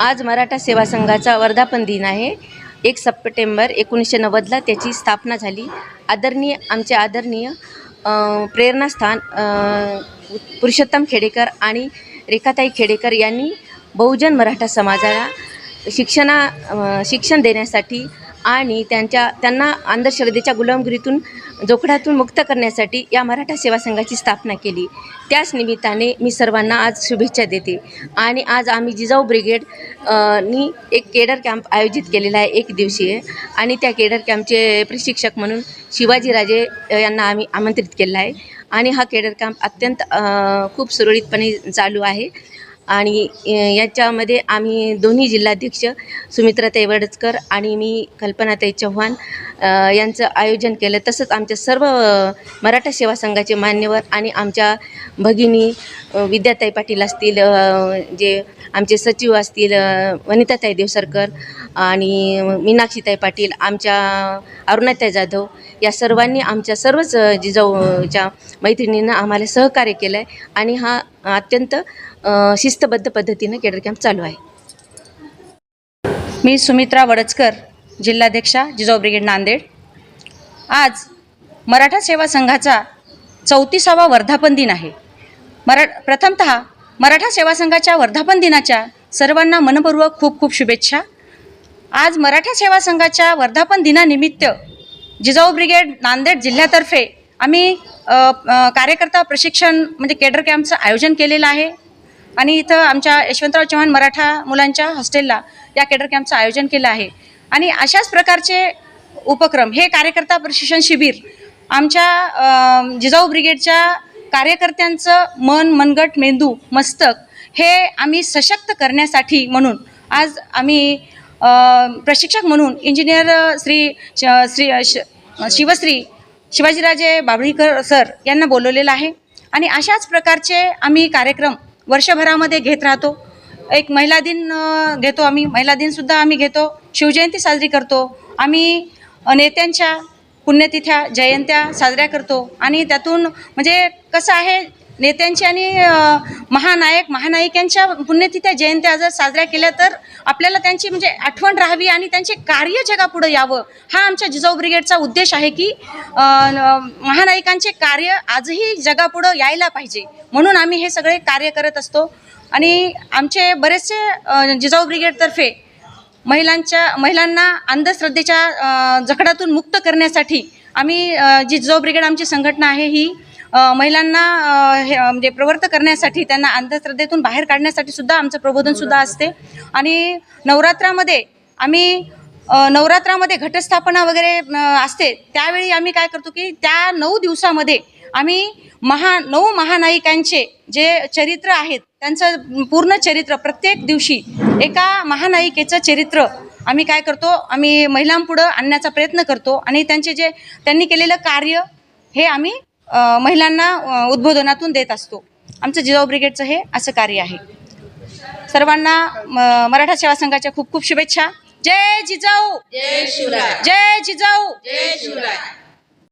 आज मराठा सेवा संघाचा वर्धापन दिन आहे. एक सप्टेंबर एकोणीसशे नव्वदला त्याची स्थापना झाली. आदरणीय आमचे आदरणीय प्रेरणास्थान पुरुषोत्तम खेडेकर आणि रेखाताई खेडेकर यांनी बहुजन मराठा समाजाला शिक्षणा शिक्षण देण्यासाठी आणि त्यांच्या त्यांना अंधश्रद्धेच्या गुलामगिरीतून जोखडातून मुक्त करण्यासाठी या मराठा सेवा संघाची स्थापना केली. त्याच निमित्ताने मी सर्वांना आज शुभेच्छा देते. आणि आज आम्ही जिजाऊ ब्रिगेड नी एक केडर कॅम्प आयोजित केलेला आहे एक दिवसीय. आणि त्या केडर कॅम्पचे प्रशिक्षक म्हणून शिवाजीराजे यांना आम्ही आमंत्रित केलेलं आहे. आणि हा केडर कॅम्प अत्यंत खूप सुरळीतपणे चालू आहे. आणि याच्यामध्ये आम्ही दोन्ही जिल्हाध्यक्ष सुमित्राताई वडचकर आणि मी कल्पनाताई चव्हाण यांचं आयोजन केलं. तसंच आमच्या सर्व मराठा सेवा संघाचे मान्यवर आणि आमच्या भगिनी विद्याताई पाटील असतील जे आमचे सचिव असतील वनिताताई देवसरकर आणि मीनाक्षीताई पाटील आमच्या अरुणाताई जाधव या सर्वांनी आमच्या सर्वच जिजाऊच्या मैत्रिणींना आम्हाला सहकार्य केलं आहे आणि हा अत्यंत शिस्तबद्ध पद्धतीनं केडर कॅम्प चालू आहे. मी सुमित्रा वडचकर जिल्हाध्यक्षा जिजाऊ ब्रिगेड नांदेड. आज मराठा सेवा संघाचा चौतीसावा वर्धापन दिन आहे. मरा प्रथमत मराठा सेवा संघाच्या वर्धापन दिनाच्या सर्वांना मनपूर्वक खूप खूप शुभेच्छा. आज मराठा सेवा संघाच्या वर्धापन दिनानिमित्त जिजाऊ ब्रिगेड नांदेड जिल्ह्यातर्फे आम्ही कार्यकर्ता प्रशिक्षण म्हणजे केडर कॅम्पचं आयोजन केलेलं आहे. आणि इथं आमच्या यशवंतराव चव्हाण मराठा मुलांच्या हॉस्टेलला या केडर कॅम्पचं आयोजन केलं आहे. आणि अशाच प्रकारचे उपक्रम हे कार्यकर्ता प्रशिक्षण शिबिर आमच्या जिजाऊ ब्रिगेडच्या कार्यकर्त्यांचं मन मनगट मेंदू मस्तक हे आम्ही सशक्त करण्यासाठी म्हणून आज आम्ही प्रशिक्षक म्हणून इंजिनियर श्री श- श्री श- शिवश्री शिवाजीराजे बाभळीकर सर यांना बोलवलेलं आहे. आणि अशाच प्रकारचे आम्ही कार्यक्रम वर्षभरामध्ये घेत राहतो. एक महिला दिन घेतो आम्ही. महिला दिनसुद्धा आम्ही घेतो. शिवजयंती साजरी करतो. आम्ही नेत्यांच्या पुण्यतिथ्या जयंत्या साजऱ्या करतो. आणि त्यातून म्हणजे कसं आहे नेत्यांची आणि महानायक महानायिकांच्या पुण्यतिथ्या जयंत्या जर साजऱ्या केल्या तर आपल्याला त्यांची म्हणजे आठवण राहावी आणि त्यांचे कार्य जगापुढं यावं. हा आमच्या जिजाऊ ब्रिगेडचा उद्देश आहे की महानायिकांचे कार्य आजही जगापुढं यायला पाहिजे. म्हणून आम्ही हे सगळे कार्य करत असतो. आणि आमचे बरेचसे जिजाऊ ब्रिगेडतर्फे महिलांच्या महिलांना अंधश्रद्धेच्या जखडातून मुक्त करण्यासाठी आम्ही जी जिजाऊ ब्रिगेड आमची संघटना आहे ही महिलांना हे म्हणजे प्रवर्त करण्यासाठी त्यांना अंधश्रद्धेतून बाहेर काढण्यासाठी सुद्धा आमचं प्रबोधन सुद्धा असते. आणि नवरात्रामध्ये आम्ही नवरात्रामध्ये घटस्थापना वगैरे असते. त्यावेळी आम्ही काय करतो की त्या नऊ दिवसामध्ये आम्ही महा नऊ महानायिकांचे जे चरित्र आहेत त्यांचं पूर्ण चरित्र प्रत्येक दिवशी एका महानायिकेचं चरित्र आम्ही काय करतो आम्ही महिलांपुढं आणण्याचा प्रयत्न करतो. आणि त्यांचे जे त्यांनी केलेलं कार्य हे आम्ही महिलांना उद्बोधनातून देत असतो. आमचं जिजाऊ ब्रिगेडचं हे असं कार्य आहे. सर्वांना म- मराठा सेवा संघाच्या खूप खूप शुभेच्छा. जय जिजाऊ! जय शिवराय. जय जिजाऊ! जय शिवराय.